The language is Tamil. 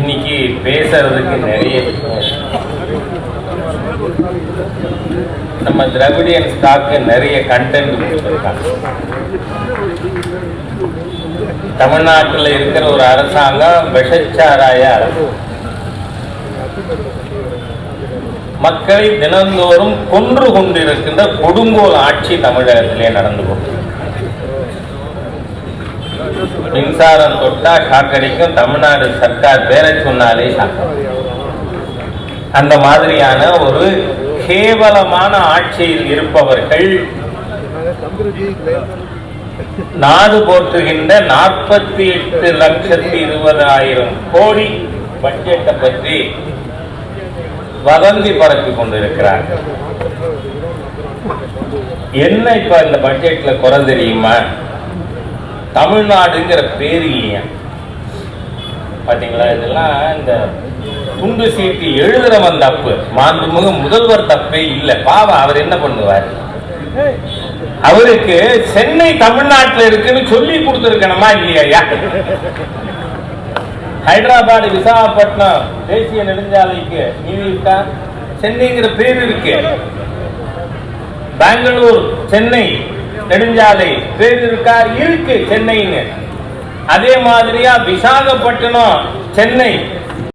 இன்னைக்கு பேசுறதுக்கு நிறைய நம்ம திராவிடியன் ஸ்டாக்கு நிறைய கண்டென்ட் கொடுத்துருக்காங்க. தமிழ்நாட்டில் இருக்கிற ஒரு அரசாங்கம் விஷச்சாராய அரசு. மக்களை தினந்தோறும் கொன்று கொண்டிருக்கின்ற கொடுங்கோல் ஆட்சி தமிழகத்திலே நடந்து கொண்டு மின்சாரம் தொட்டா ஷாக்கடிக்கும் தமிழ்நாடு சர்க்கார் பேரை சொன்னாலே அந்த மாதிரியான ஒரு கேவலமான ஆட்சியில் இருப்பவர்கள் நாடு போற்றுகின்ற நாற்பத்தி எட்டு லட்சத்தி இருபதாயிரம் கோடி பட்ஜெட்டை பற்றி வதந்தி பரப்பி கொண்டிருக்கிறார்கள் என்ன இப்ப இந்த பட்ஜெட்ல குறை தெரியுமா? தமிழ்நாடுங்கிற பேர் இல்லையா? பாத்தீங்களா? இதெல்லாம் இந்த துண்டு சீட்டு எழுதுறவன் தப்பு. மாண்புமிகு முதல்வர் தப்பே இல்லை. பாவம் அவர் என்ன பண்ணுவார்? அவருக்கு சென்னை தமிழ்நாட்டில் இருக்குன்னு சொல்லி கொடுத்துருக்கணுமா இல்லையா? ஹைதராபாத் விசாகப்பட்டினம் தேசிய நெடுஞ்சாலைக்கு நீதி இருக்கா? சென்னைங்கிற பேர் இருக்கு. பெங்களூர் சென்னை. நெடுஞ்சாலை பேர் இருக்கா இருக்கு சென்னைன்னு. அதே மாதிரியா விசாகப்பட்டினம் சென்னை.